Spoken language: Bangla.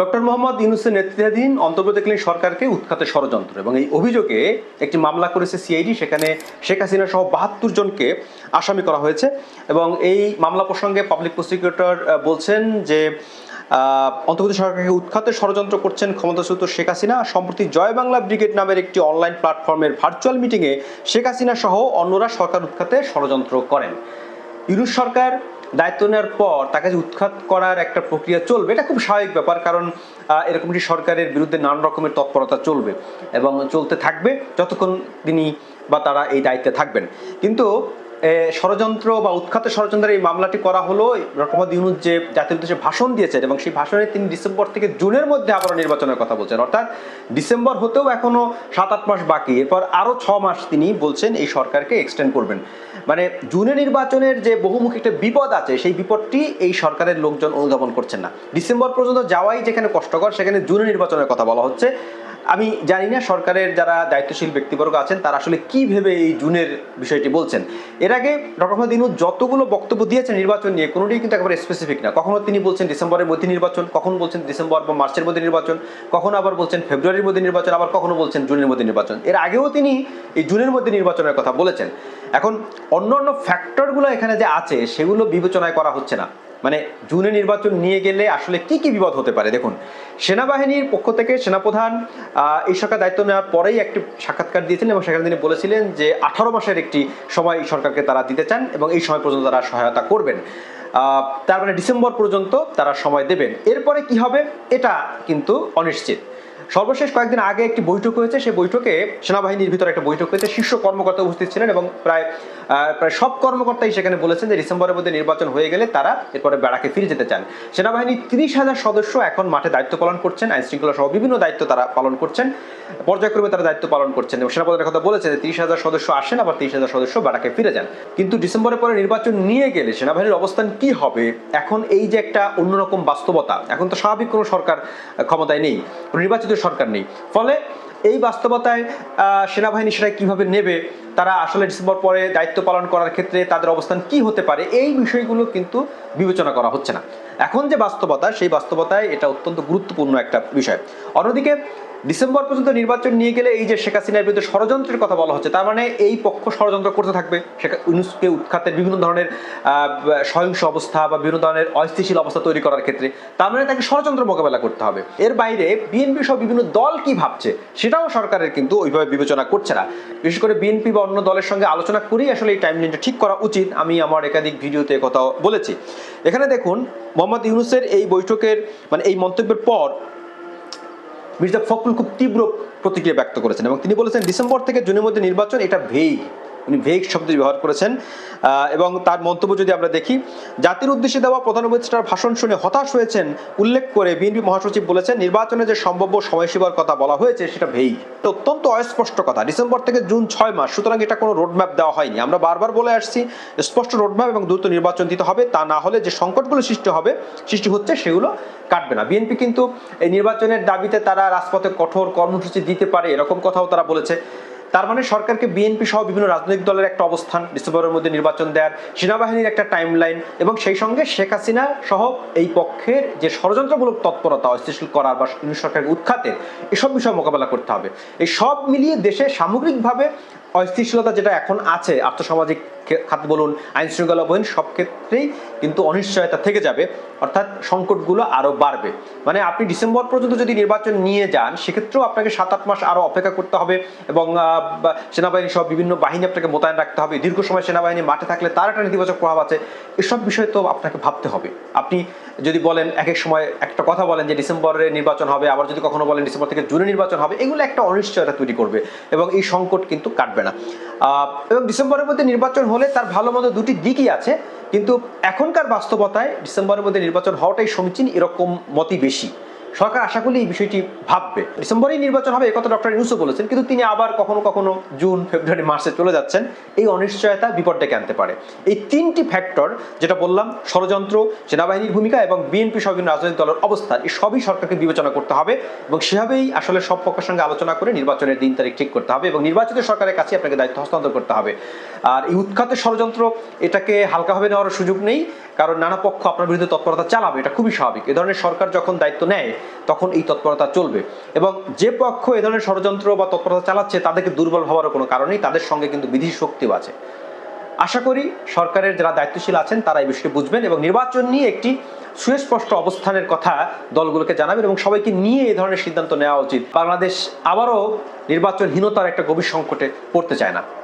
ডক্টর মোহাম্মদ ইউনুসের নেতৃত্বাধীন অন্তর্বর্তীকালীন সরকারকে উৎখাতের ষড়যন্ত্র এবং এই অভিযোগে একটি মামলা করেছে সিআইডি, সেখানে শেখ হাসিনা সহ বাহাত্তর জনকে আসামি করা হয়েছে এবং এই মামলা প্রসঙ্গে পাবলিক প্রসিকিউটর বলছেন যে অন্তর্বর্তী সরকারকে উৎখাতের ষড়যন্ত্র করছেন ক্ষমতাচ্যুত শেখ হাসিনা। সম্প্রতি জয় বাংলা ব্রিগেড নামের একটি অনলাইন প্ল্যাটফর্মের ভার্চুয়াল মিটিংয়ে শেখ হাসিনা সহ অন্যরা সরকার উৎখাতে ষড়যন্ত্র করেন। ইউনুস সরকার দায়িত্ব নেওয়ার পর তাকে যে উৎখাত করার একটা প্রক্রিয়া চলবে, এটা খুব স্বাভাবিক ব্যাপার কারণ এরকমটি সরকারের বিরুদ্ধে নানান রকমের তৎপরতা চলবে এবং চলতে থাকবে যতক্ষণ তিনি বা তারা এই দায়িত্বে থাকবেন। কিন্তু ষড়যন্ত্র বা উৎখাত ষড়যন্ত্রের এই মামলাটি করা হলো ডক্টর মোহাম্মদ ইউনুস যে জাতির উদ্দেশ্যে ভাষণ দিয়েছেন এবং সেই ভাষণে তিনি ডিসেম্বর থেকে জুনের মধ্যে আবারও নির্বাচনের কথা বলছেন। অর্থাৎ ডিসেম্বর হতেও এখনও সাত আট মাস বাকি। এরপর আরও ছ মাস তিনি বলছেন এই সরকারকে এক্সটেন্ড করবেন। মানে জুনে নির্বাচনের যে বহুমুখী একটা বিপদ আছে, সেই বিপদটি এই সরকারের লোকজন অনুধাবন করছেন না। ডিসেম্বর পর্যন্ত যাওয়াই যেখানে কষ্টকর, সেখানে জুনে নির্বাচনের কথা বলা হচ্ছে। আমি জানি না সরকারের যারা দায়িত্বশীল ব্যক্তিবর্গ আছেন, তারা আসলে কি ভেবে এই জুনের বিষয়টি বলছেন। এর আগে ডক্টর মোহাম্মদ ইউনূস যতগুলো বক্তব্য দিয়েছেন নির্বাচন নিয়ে কোনোটি কিন্তু একেবারে স্পেসিফিক না। কখনো তিনি বলছেন ডিসেম্বরের মধ্যে নির্বাচন, কখন বলছেন ডিসেম্বর বা মার্চের মধ্যে নির্বাচন, কখনো আবার বলছেন ফেব্রুয়ারির মধ্যে নির্বাচন, আবার কখনো বলছেন জুনের মধ্যে নির্বাচন। এর আগেও তিনি এই জুনের মধ্যে নির্বাচনের কথা বলেছেন। এখন অন্য অন্য ফ্যাক্টরগুলো এখানে যে আছে, সেগুলো বিবেচনায় করা হচ্ছে না। মানে জুনে নির্বাচন নিয়ে গেলে আসলে কি কি বিপদ হতে পারে? দেখুন, সেনাবাহিনীর পক্ষ থেকে সেনাপ্রধান এই সরকার দায়িত্ব নেওয়ার পরেই একটি সাক্ষাৎকার দিয়েছিলেন এবং সেখানে তিনি বলেছিলেন যে আঠারো মাসের একটি সময় সরকারকে তারা দিতে চান এবং এই সময় পর্যন্ত তারা সহায়তা করবেন। তার মানে ডিসেম্বর পর্যন্ত তারা সময় দেবেন। এরপরে কি হবে? এটা কিন্তু অনিশ্চিত। সর্বশেষ কয়েকদিন আগে একটি বৈঠক হয়েছে। সেই বৈঠকে সেনাবাহিনীর ভিতরে একটা বৈঠক হয়েছে। শীর্ষ কর্মকর্তা উপস্থিত ছিলেন এবং প্রায় প্রায় সব কর্মকর্তাই সেখানে বলেছেন যে ডিসেম্বরের মধ্যে নির্বাচন হয়ে গেলে তারা এরপরে বেড়াকে ফিরে যেতে চান। সেনাবাহিনীর তিরিশ হাজার সদস্য এখন মাঠে দায়িত্ব পালন করছেন। আইন শৃঙ্খলা সহ বিভিন্ন দায়িত্ব তারা পালন করছেন। পর্যায়ক্রমে তারা দায়িত্ব পালন করছেন এবং সেনাপ্রধানের কথা বলেছে যে তিরিশ হাজার সদস্য আসেন, আবার তিরিশ হাজার সদস্য বেড়াকে ফিরে যান। কিন্তু ডিসেম্বরের পরে নির্বাচন নিয়ে গেলে সেনাবাহিনীর অবস্থান কি হবে? এখন এই যে একটা অন্যরকম বাস্তবতা, এখন তো স্বাভাবিক কোনো সরকার ক্ষমতায় নেই। কোনো সরকার নেই। ফলে এই বাস্তবতায় সেনাবাহিনী সেটা কীভাবে নেবে, তারা আসলে ডিসেম্বর পরে দায়িত্ব পালন করার ক্ষেত্রে তাদের অবস্থান কি হতে পারে, এই বিষয়গুলো কিন্তু বিবেচনা করা হচ্ছে না। এখন যে বাস্তবতা, সেই বাস্তবতায় এটা অত্যন্ত গুরুত্বপূর্ণ একটা বিষয়। অন্যদিকে, ডিসেম্বর পর্যন্ত নির্বাচন নিয়ে গেলে এই যে শেখ হাসিনার বিরুদ্ধে ষড়যন্ত্রের কথা বলা হচ্ছে, তার মানে এই পক্ষ ষড়যন্ত্র করতে থাকবে। শেখ উৎখাতের বিভিন্ন ধরনের সহিংস অবস্থা বা বিভিন্ন ধরনের অস্থিতিশীল অবস্থা তৈরি করার ক্ষেত্রে তার মানে তাকে ষড়যন্ত্র মোকাবেলা করতে হবে। এর বাইরে, বিএনপি সহ বিভিন্ন দল কি ভাবছে সেটাও সরকারের কিন্তু ওইভাবে বিবেচনা করছে না। বিশেষ করে বিএনপি বা অন্য দলের সঙ্গে আলোচনা করেই আসলে এই টাইম লাইনটা ঠিক করা উচিত, আমি আমার একাধিক ভিডিওতে কথা বলেছি। এখানে দেখুন, মোহাম্মদ ইউনুসের এই বৈঠকের মানে এই মন্তব্যের পর মির্জা ফখরুল খুব তীব্র প্রতিক্রিয়া ব্যক্ত করেছেন এবং তিনি বলেছেন, ডিসেম্বর থেকে জুনের মধ্যে নির্বাচন এটা ভেগ উনি ভেগ শব্দ ব্যবহার করেছেন। এবং তার মন্তব্য যদি আমরা দেখি, জাতির উদ্দেশ্যে দেওয়া প্রধান উপদেষ্টার ভাষণ শুনে হতাশ হয়েছেন উল্লেখ করে বিএনপি মহাসচিব বলেছেন, নির্বাচনে যে সম্ভাব্য সময়সীমার কথা বলা হয়েছে সেটা ভেই। অত্যন্ত অস্পষ্ট কথা। ডিসেম্বর থেকে জুন ছয় মাস, সুতরাং এটা কোনো রোডম্যাপ দেওয়া হয়নি। আমরা বারবার বলে আসছি, স্পষ্ট রোডম্যাপ এবং দ্রুত নির্বাচন দিতে হবে, তা না হলে যে সংকটগুলো সৃষ্টি হবে, সৃষ্টি হচ্ছে সেগুলো কাটবে না। বিএনপি কিন্তু এই নির্বাচনের দাবিতে তারা রাজপথে কঠোর কর্মসূচি দিতে পারে, এরকম কথাও তারা বলেছে। তার মানে সরকারকে বিএনপি সহ বিভিন্ন রাজনৈতিক দলের একটা অবস্থান ডিসেম্বরের মধ্যে নির্বাচন দেওয়ার সেনাবাহিনীর একটা টাইমলাইন এবং সেই সঙ্গে শেখ হাসিনা সহ এই পক্ষের যে ষড়যন্ত্রমূলক তৎপরতা অস্থিতিশীল করার বা সরকারকে উৎখাতের এসব বিষয় মোকাবেলা করতে হবে। এই সব মিলিয়ে দেশে সামগ্রিকভাবে অস্থিতিশীলতা যেটা এখন আছে, আর্থসামাজিক খাত বলুন আইন শৃঙ্খলা বলুন সব ক্ষেত্রেই কিন্তু অনিশ্চয়তা থেকে যাবে, অর্থাৎ সংকটগুলো আরও বাড়বে। মানে আপনি ডিসেম্বর পর্যন্ত যদি নির্বাচন নিয়ে যান, সেক্ষেত্রেও আপনাকে সাত আট মাস আরও অপেক্ষা করতে হবে এবং সেনাবাহিনী সহ বিভিন্ন বাহিনী আপনাকে মোতায়েন রাখতে হবে। দীর্ঘ সময় সেনাবাহিনী মাঠে থাকলে তার একটা নেতিবাচক প্রভাব আছে। এসব বিষয় তো আপনাকে ভাবতে হবে। আপনি যদি বলেন এক এক সময় একটা কথা বলেন যে ডিসেম্বরে নির্বাচন হবে, আবার যদি কখনো বলেন ডিসেম্বর থেকে জুনে নির্বাচন হবে, এগুলো একটা অনিশ্চয়তা তৈরি করবে এবং এই সংকট কিন্তু কাটবে না। এবং ডিসেম্বরের মধ্যে নির্বাচন হলে তার ভালো মতো দুটি দিকই আছে, কিন্তু এখনকার বাস্তবতায় ডিসেম্বরের মধ্যে নির্বাচন হওয়াটাই সমীচীন, এরকম মতই বেশি। সরকার আশা করি এই বিষয়টি ভাববে। ডিসেম্বরেই নির্বাচন হবে, একথা ডক্টর ইউসুফ বলেছেন, কিন্তু তিনি আবার কখনো কখনো জুন, ফেব্রুয়ারি, মার্চে চলে যাচ্ছেন। এই অনিশ্চয়তা বিপদ ডেকে আনতে পারে। এই তিনটি ফ্যাক্টর, যেটা বললাম, ষড়যন্ত্র, সেনাবাহিনীর ভূমিকা এবং বিএনপি সহ রাজনৈতিক দলের অবস্থান এই সবই সরকারকে বিবেচনা করতে হবে এবং সেভাবেই আসলে সব পক্ষের সঙ্গে আলোচনা করে নির্বাচনের দিন তারিখ ঠিক করতে হবে এবং নির্বাচিত সরকারের কাছে আপনাকে দায়িত্ব হস্তান্তর করতে হবে। আর এই উৎখাতের ষড়যন্ত্র, এটাকে হালকাভাবে নেওয়ার সুযোগ নেই, কারণ নানা পক্ষ আপনার বিরুদ্ধে তৎপরতা চালাবে, এটা খুবই স্বাভাবিক। এ ধরনের সরকার যখন দায়িত্ব নেয় তখন এই তৎপরতা চলবে। এবং যে পক্ষ এ ধরনের ষড়যন্ত্র বা তৎপরতা চালাচ্ছে, তাদেরকে দুর্বল হওয়ারও কোনো কারণ নেই, তাদের সঙ্গে কিন্তু বিধি শক্তিও আছে। আশা করি সরকারের যারা দায়িত্বশীল আছেন, তারা এই বিষয়টি বুঝবেন এবং নির্বাচন নিয়ে একটি সুস্পষ্ট অবস্থানের কথা দলগুলোকে জানাবেন এবং সবাইকে নিয়ে এই ধরনের সিদ্ধান্ত নেওয়া উচিত। বাংলাদেশ আবারও নির্বাচনহীনতার একটা গভীর সংকটে পড়তে চায় না।